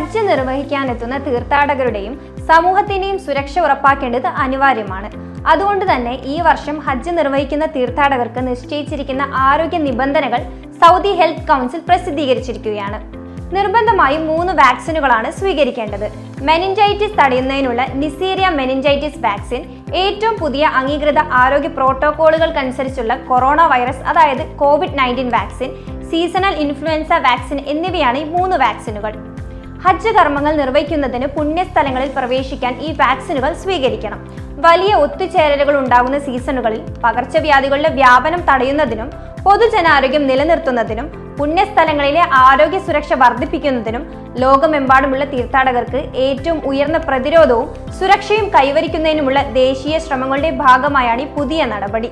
ഹജ്ജ് നിർവഹിക്കാനെത്തുന്ന തീർത്ഥാടകരുടെയും സമൂഹത്തിന്റെയും സുരക്ഷ ഉറപ്പാക്കേണ്ടത് അനിവാര്യമാണ്. അതുകൊണ്ട് തന്നെ ഈ വർഷം ഹജ്ജ് നിർവഹിക്കുന്ന തീർത്ഥാടകർക്ക് നിശ്ചയിച്ചിരിക്കുന്ന ആരോഗ്യ നിബന്ധനകൾ സൗദി ഹെൽത്ത് കൗൺസിൽ പ്രസിദ്ധീകരിച്ചിരിക്കുകയാണ്. നിർബന്ധമായും മൂന്ന് വാക്സിനുകളാണ് സ്വീകരിക്കേണ്ടത്. മെനിഞ്ചൈറ്റിസ് തടയുന്നതിനുള്ള നിസീരിയ മെനിഞ്ചൈറ്റിസ് വാക്സിൻ ഏറ്റവും പുതിയ അംഗീകൃത ആരോഗ്യ പ്രോട്ടോകോളുകൾക്കനുസരിച്ചുള്ള കൊറോണ വൈറസ് അതായത് COVID nineteen vaccine seasonal influenza vaccine എന്നിവയാണ് ഈ മൂന്ന് വാക്സിനുകൾ. ഹജ്ജ് കർമ്മങ്ങൾ നിർവഹിക്കുന്നതിന് പുണ്യസ്ഥലങ്ങളിൽ പ്രവേശിക്കാൻ ഈ വാക്സിനുകൾ സ്വീകരിക്കണം. വലിയ ഒത്തുചേരലുകൾ ഉണ്ടാകുന്ന സീസണുകളിൽ പകർച്ചവ്യാധികളുടെ വ്യാപനം തടയുന്നതിനും പൊതുജനാരോഗ്യം നിലനിർത്തുന്നതിനും പുണ്യസ്ഥലങ്ങളിലെ ആരോഗ്യ സുരക്ഷ വർദ്ധിപ്പിക്കുന്നതിനും ലോകമെമ്പാടുമുള്ള തീർത്ഥാടകർക്ക് ഏറ്റവും ഉയർന്ന പ്രതിരോധവും സുരക്ഷയും കൈവരിക്കുന്നതിനുമുള്ള ദേശീയ ശ്രമങ്ങളുടെ ഭാഗമായാണ് ഈ പുതിയ നടപടി.